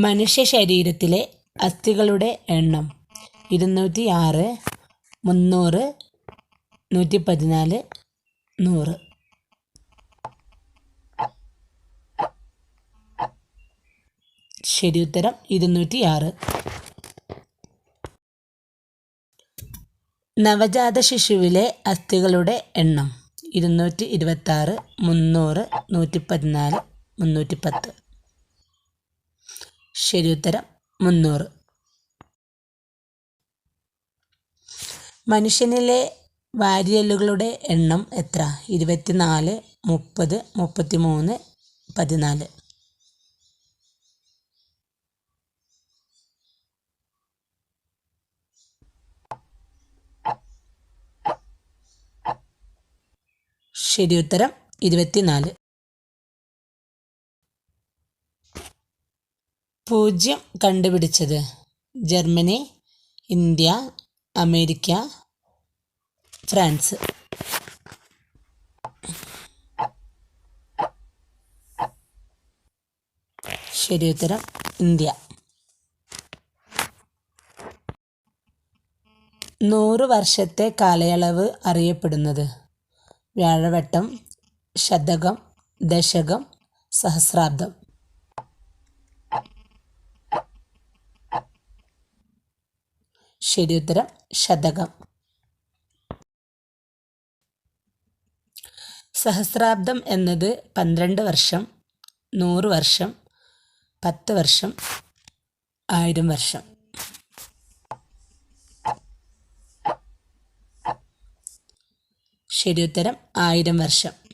മനുഷ്യ ശരീരത്തിലെ അസ്ഥികളുടെ എണ്ണം. ഇരുന്നൂറ്റി ആറ് മുന്നൂറ് നൂറ്റി പതിനാല് നൂറ്. ശരി ഉത്തരം ഇരുന്നൂറ്റി ആറ് നവജാത ശിശുവിലെ അസ്ഥികളുടെ എണ്ണം. ഇരുന്നൂറ്റി ഇരുപത്തി ആറ് മുന്നൂറ് നൂറ്റി പതിനാല് മുന്നൂറ്റി പത്ത് ശരി ഉത്തരം മുന്നൂറ്. മനുഷ്യനിലെ വാരിയലുകളുടെ എണ്ണം എത്ര? ഇരുപത്തിനാല് മുപ്പത് മുപ്പത്തി മൂന്ന് പതിനാല്. ശരി ഉത്തരം ഇരുപത്തിനാല്. പൂജ്യം കണ്ടുപിടിച്ചത്. Germany India America France. ശരി ഉത്തരം ഇന്ത്യ. നൂറ് വർഷത്തെ കാലയളവ് അറിയപ്പെടുന്നത്. വ്യാഴവട്ടം ശതകം ദശകം സഹസ്രാബ്ദം. ശരി ഉത്തരം ശതകം. സഹസ്രാബ്ദം എന്നത് പന്ത്രണ്ട് വർഷം നൂറ് വർഷം പത്ത് വർഷം ആയിരം വർഷം. ശരി ഉത്തരം ആയിരം വർഷം.